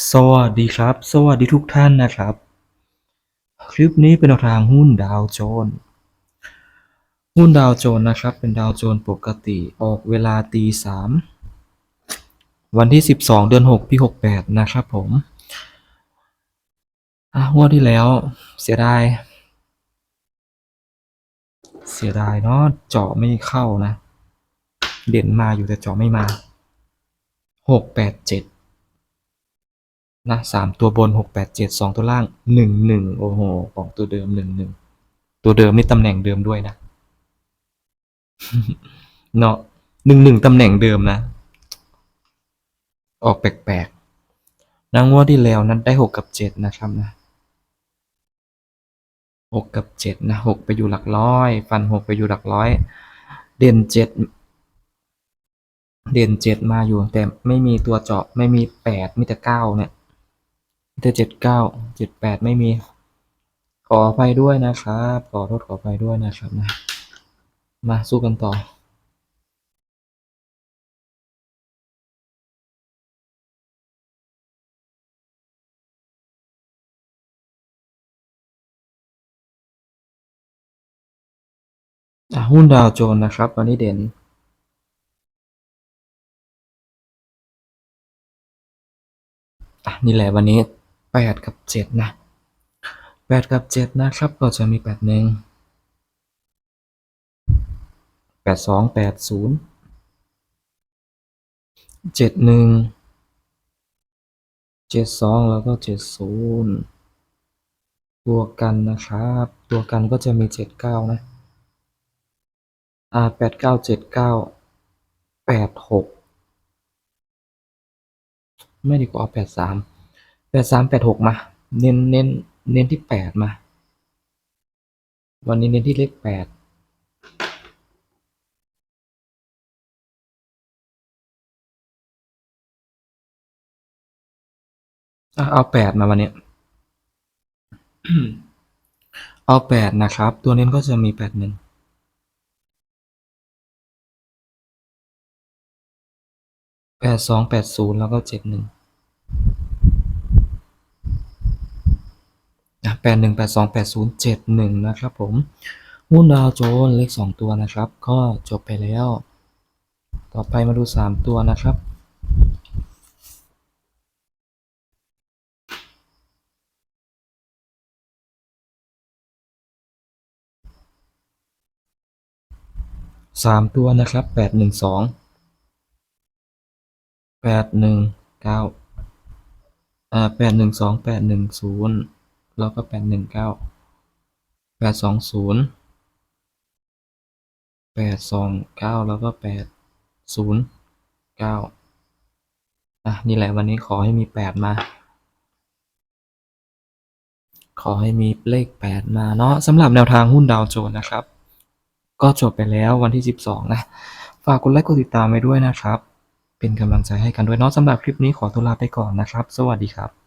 สวัสดีครับ สวัสดีทุกท่านนะครับ คลิปนี้เป็นแนวทางหุ้นดาวโจนส์หุ้นดาวโจนส์นะครับ เป็นดาวโจนส์ปกติออกเวลาตีสามวันที่ 12 เดือน6ปี68 นะครับผมอะงวดที่แล้วเสียดาย เสียดายเนาะเจาะไม่เข้านะ เด่นมาอยู่แต่เจาะไม่มา 687 นะสามตัวบนหกแปดเจ็ดสองตัวล่างหนึ่งหนึ่งโอ้โห ของตัวเดิมหนึ่งหนึ่งตัวเดิมนี่ตำแหน่งเดิมด้วยนะ เนาะหนึ่งหนึ่งตำแหน่งเดิมนะ ออกแปลกๆนางงวดที่แล้วนั้นได้หกกับเจ็ดนะครับนะหกกับเจ็ดนะหกไปอยู่หลักร้อย ฟันหกไปอยู่หลักร้อย เด่นเจ็ดเด่นเจ็ดมาอยู่แต่ไม่มีตัวเจาะไม่มีแปดมีแต่เก้าเนี่ย แต่เจ็ดเก้าเจ็ดแปดไม่มี ขออภัยด้วยนะครับ ขอโทษขออภัยด้วยนะครับนะ มาสู้กันต่อหุ้นดาวโจนนะครับวันนี้เด่น นี่แหละวันนี้ แปดกับเจ็ดนะแปดกับเจ็ดนะครับ ก็จะมีแปดหนึ่งแปดสองแปดศูนย์เจ็ดหนึ่งเจ็ดสองแล้วก็เจ็ดศูนย์ตัวกันนะครับ ตัวกันก็จะมีเจ็ดเก้านะ อ่าแปดเก้าเจ็ดเก้าแปดหกไม่ดีกว่าเอา แปดสามแปดหกมา เน้นเน้นเน้นที่แปดมา วันนี้เน้นที่เลขแปดเอาแปดมาวันนี้ เอาแปดนะครับ ตัวเน้นก็จะมีแปดหนึ่งแปดสองแปดศูนย์แล้วก็เจ็ดหนึ่ง แปดหนึ่งแปดสองแปดศูนย์เจ็ดหนึ่งนะครับผมหุ้นดาวโจนส์เลขสองตัวนะครับ ก็จบไปแล้ว ต่อไปมาดูสามตัวนะครับ สามตัวนะครับแปดหนึ่งสองแปดหนึ่งเก้าอ่าแปดหนึ่งสองแปดหนึ่งศูนย์ แล้วก็แปดหนึ่งเก้าแปดสองศูนย์แปดสองเก้าแล้วก็แปดศูนย์เก้าอะนี่แหละวันนี้ขอให้มีแปดมา ขอให้มีเลขแปดมาเนาะสำหรับแนวทางหุ้นดาวโจนส์นะครับ ก็จบไปแล้ววันที่12นะ ฝากกดไลค์กดติดตามไว้ด้วยนะครับ เป็นกำลังใจให้กันด้วยเนาะสำหรับคลิปนี้ขอตัวลาไปก่อนนะครับ สวัสดีครับ